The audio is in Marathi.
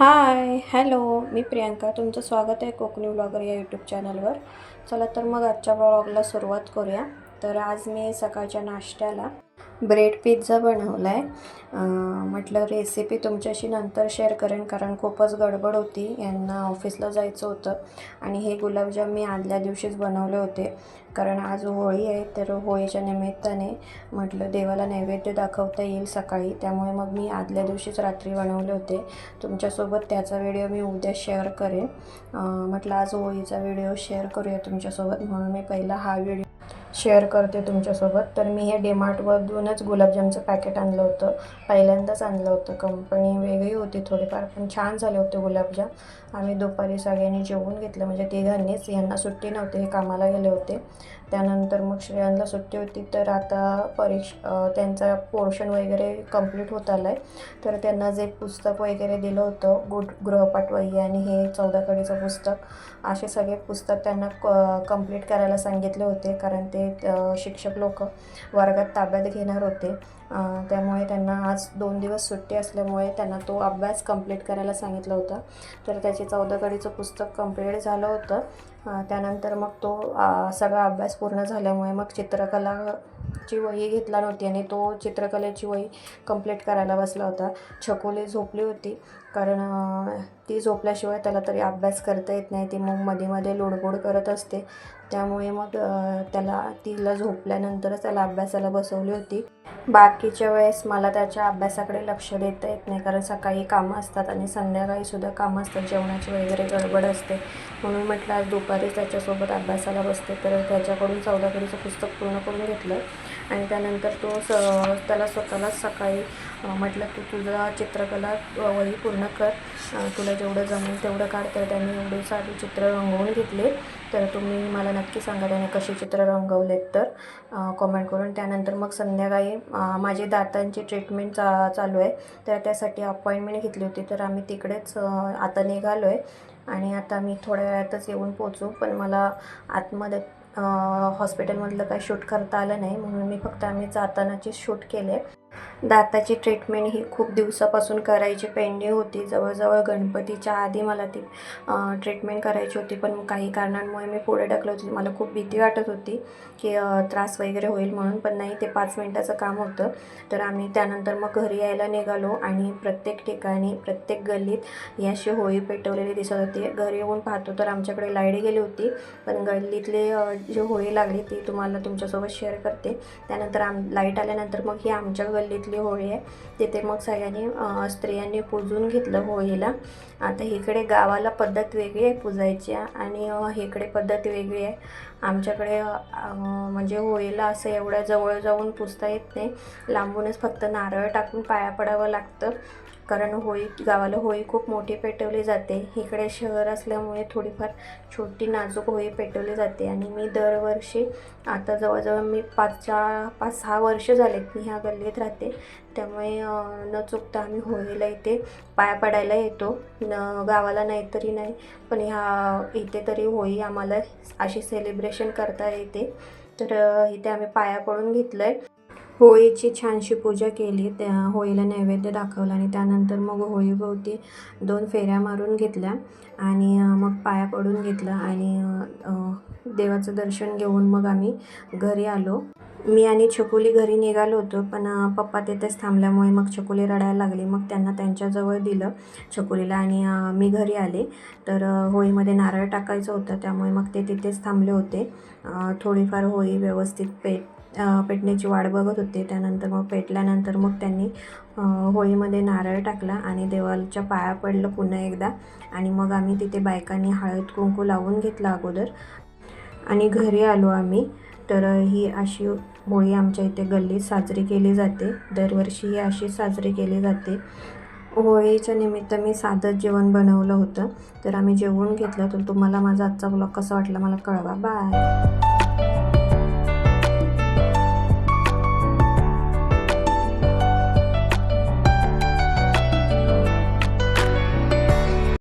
हाय हॅलो मी प्रियांका. तुमचं स्वागत आहे कोकणी ब्लॉगर या यूट्यूब चॅनलवर चला तर मग आजच्या ब्लॉगला सुरुवात करूया. तर आज मी सकाळच्या नाश्त्याला ब्रेड पिझ्झा बनवला आहे म्हटलं रेसिपी तुमच्याशी नंतर शेअर करेन कारण खूपच गडबड होती. यांना ऑफिसला जायचं होतं आणि हे गुलाबजाम मी आदल्या दिवशीच बनवले होते. कारण आज होळी आहे तर होळीच्या निमित्ताने म्हटलं देवाला नैवेद्य दाखवता येईल सकाळी. त्यामुळे मग मी आदल्या दिवशीच रात्री बनवले होते. तुमच्यासोबत त्याचा व्हिडिओ मी उद्या शेअर करेन. म्हटलं आज होळीचा व्हिडिओ शेअर करूया तुमच्यासोबत म्हणून मी पहिला हा व्हिडिओ शेअर करते तुमच्यासोबत. तर मी हे डेमार्टमधूनच गुलाबजामचं पॅकेट आणलं होतं. पहिल्यांदाच आणलं होतं. कंपनी वेगळी होती थोडीफार पण छान झाले होते गुलाबजाम. आम्ही दुपारी सगळ्यांनी जेवून घेतलं. म्हणजे तिघांनीच यांना सुट्टी नव्हती हे कामाला गेले होते. त्यानंतर मग श्रेयांना सुट्टी होती तर आता परीक्ष त्यांचा पोर्शन वगैरे कंप्लीट होत आला आहे तर त्यांना जे पुस्तक वगैरे दिलं होतं गुड गृहपाठ वही आणि हे चौदाकडीचं पुस्तक असे सगळे पुस्तक त्यांना क कंप्लीट करायला सांगितले होते. कारण ते शिक्षक लोक वर्गात ताब्यात घेणार होते. त्यामुळे त्यांना आज दोन दिवस सुट्टी असल्यामुळे त्यांना तो अभ्यास कंप्लीट करायला सांगितलं होतं. तर त्याचे चौदाकडीचं पुस्तक कंप्लीट झालं होतं. त्यानंतर मग तो सगळा अभ्यास पूर्ण झाल्यामुळे मग चित्रकलाची वही घेतला नव्हती आणि तो चित्रकलेची वही कंप्लीट करायला बसला होता. छकोली झोपली होती. कारण ती झोपल्याशिवाय त्याला तरी अभ्यास करता येत नाही. ती मग मध्ये मध्ये लोडबोड करत असते. त्यामुळे मग त्याला तिला झोपल्यानंतरच त्याला अभ्यासाला बसवली होती. बाकीच्या वेळेस मला त्याच्या अभ्यासाकडे लक्ष देता येत नाही. कारण सकाळी कामं असतात आणि संध्याकाळीसुद्धा कामं असतात. जेवणाची वगैरे गडबड असते. म्हणून म्हटलं आज दुपारीच त्याच्यासोबत अभ्यासाला बसते. तर त्याच्याकडून चौदाकडीचं पुस्तक पूर्ण करून घेतलं. आणि त्यानंतर तो स त्याला स्वतःलाच सकाळी म्हटलं तू तुझा चित्रकला वही पूर्ण कर. तुला जेवढं जमेल तेवढं काढ. तर त्यांनी एवढे सारे चित्र रंगवून घेतले. तर तुम्ही मला नक्की सांगा त्याने कशी चित्र रंगवलेत तर. कॉमेंट करून. त्यानंतर मग संध्याकाळी माझे दातांची ट्रीटमेंट चा चालू आहे. तर त्यासाठी अपॉइंटमेंट घेतली होती. तर आम्ही तिकडेच आता निघालो आहे आणि आता मी थोड्या वेळातच येऊन पोचू पण मला आतमध्ये हॉस्पिटलमधलं काही शूट करता आलं नाही. म्हणून मी फक्त आम्ही जातानाचे शूट केले दाताची ट्रीटमेंट ही खूप दिवसापासून करायची पेंडिंग होती. जवळजवळ गणपतीच्या आधी मला ती ट्रीटमेंट करायची होती पण काही कारणांमुळे मी पुढे ढकलत होती. मला खूप भीती वाटत होती की त्रास वगैरे होईल म्हणून पण नाही ते पाच मिनटाचं काम होतं. तर आम्ही त्यानंतर मग घरी यायला निघालो आणि प्रत्येक ठिकाणी प्रत्येक गल्लीत ही अशी होळी पेटवलेली दिसत होती. घरी येऊन पाहतो तर आमच्याकडे लाइट गेली होती पण गल्लीतले जी होळी लागली ती तुम्हाला तुमच्यासोबत शेअर करते. त्यानंतर आम लाइट आल्यानंतर मग ही आमच्या गल्ली गल्लीतली होळी आहे. तिथे मग सगळ्यांनी स्त्रियांनी पूजून घेतलं होळीला. आता इकडे गावाला पद्धत वेगळी आहे पूजायची आणि इकडे पद्धत वेगळी आहे. आमच्याकडे म्हणजे होळीला असं एवढ्या जवळ जाऊन पुजता येत नाही. लांबूनच फक्त नारळ टाकून पाया पडावं लागतं. कारण होळी गावाला होळी खूप मोठी पेटवली जाते. इकडे शहर असल्यामुळे थोडीफार छोटी नाजूक होळी पेटवली जाते. आणि मी दरवर्षी आता जवळजवळ मी पाच चार पाच सहा वर्ष झालेत मी ह्या गल्लीत राहते. त्यामुळे न चुकता आम्ही होळीला इथे पाया पडायला येतो. न गावाला नाही तरी नाही पण ह्या इथे तरी होळी आम्हाला अशी सेलिब्रेशन करता येते. तर इथे आम्ही पाया पडून घेतलं आहे होळीची छानशी पूजा केली. त्या होळीला नैवेद्य दाखवला आणि त्यानंतर मग होळीभोवती दोन फेऱ्या मारून घेतल्या आणि मग पाया पडून घेतलं आणि देवाचं दर्शन घेऊन मग आम्ही घरी आलो. मी आणि छकुली घरी निघालो होतो पण पप्पा तेथेच थांबल्यामुळे मग छकुली रडायला लागली. मग त्यांना त्यांच्याजवळ दिलं छकुलीला आणि मी घरी आले. तर होळीमध्ये नारळ टाकायचं होतं त्यामुळे मग ते तिथेच थांबले होते. थोडीफार होळी व्यवस्थित पेट पेटण्याची वाट बघत होते. त्यानंतर मग पेटल्यानंतर मग त्यांनी होळीमध्ये नारळ टाकला आणि देवाच्या पाया पडलं पुन्हा एकदा. आणि मग आम्ही तिथे बायकांनी हळद कुंकू लावून घेतलं अगोदर. आणि घरी आलो आम्ही. तर ही अशी होळी आमच्या इथे गल्लीत साजरी केली जाते. दरवर्षी ही अशी साजरी केली जाते. होळीच्या निमित्त मी साधं जेवण बनवलं होतं. तर आम्ही जेवून घेतलं. तर तुम्हाला माझा आजचा ब्लॉग कसा वाटला मला कळवा. बाय